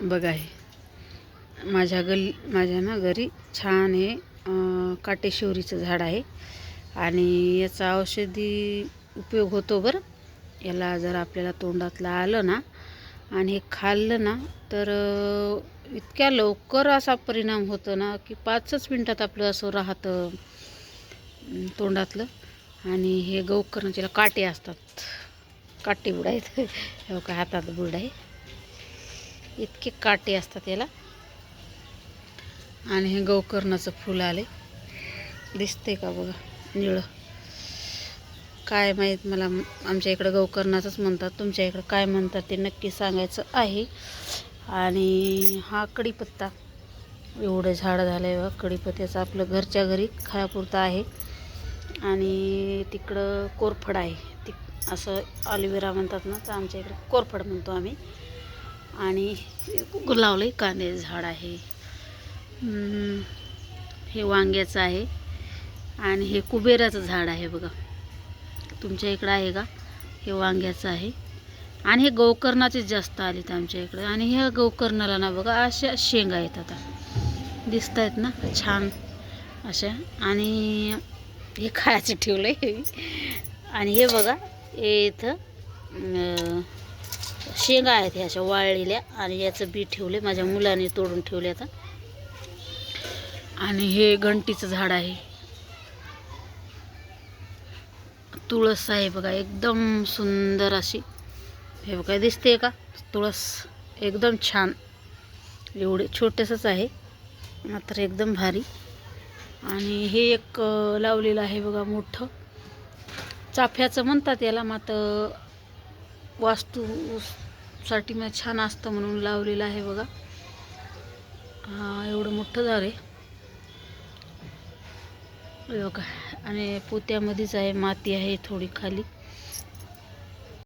बघा हे. माझ्या गल माझ्या ना घरी छान हे काटेशिवरीचं झाड आहे. आणि याचा औषधी उपयोग होतो बरं. याला जर आपल्याला तोंडातलं आलं ना आणि हे खाल्लं ना तर इतक्या लवकर असा परिणाम होतो ना की पाचच मिनटात आपलं असं राहतं तोंडातलं. आणि हे गौकर्णाच्याला काटे असतात. काटे बुड आहेत हे हातात बुड आहे. इतके काटे असतात याला. आणि हे गौकर्णाचं फुल आले. दिसते का बघा निळं. काय माहीत मला आमच्या इकडं गौकर्णाचंच म्हणतात तुमच्या इकडं काय म्हणतात ते नक्की सांगायचं आहे. आणि हा कढीपत्ता एवढं झाड झालं आहे बघा कढीपत्त्याचं आपलं घरच्या घरी खायापुरतं आहे. आणि तिकडं कोरफड आहे ती असं ऑलिव्हेरा म्हणतात ना तर आमच्या इकडं कोरफड म्हणतो आम्ही. आणि लावलं आहे कांद्याचं झाड आहे. हे वांग्याचं आहे. आणि हे कुबेराचं झाड आहे बघा. तुमच्या इकडं आहे का? हे वांग्याचं आहे. आणि हे गोकर्णाचे जास्त आलेत आमच्या इकडं. आणि ह्या गोकर्णाला ना बघा अशा शेंगा आहेत आता दिसत आहेत ना? छान. अशा. आणि हे खायचं ठेवलं आहे आणि हे बघा हे इथं शेंगा आहेत ह्या अशा वाळलेल्या आणि याचं बी ठेवले माझ्या मुलाने तोडून ठेवले आता. आणि हे घंटीचं झाड आहे. तुळस आहे बघा एकदम सुंदर अशी. हे बघा दिसते का? तुळस एकदम छान. एवढे छोटेसंच आहे मात्र एकदम भारी. आणि हे एक लावलेलं आहे बघा मोठं. चाफ्याचं म्हणतात याला मात्र वास्तूसाठी मग छान असतं म्हणून लावलेलं आहे बघा. हा एवढं मोठं झालं आहे. बघा. आणि पोत्यामध्येच आहे माती आहे थोडी खाली.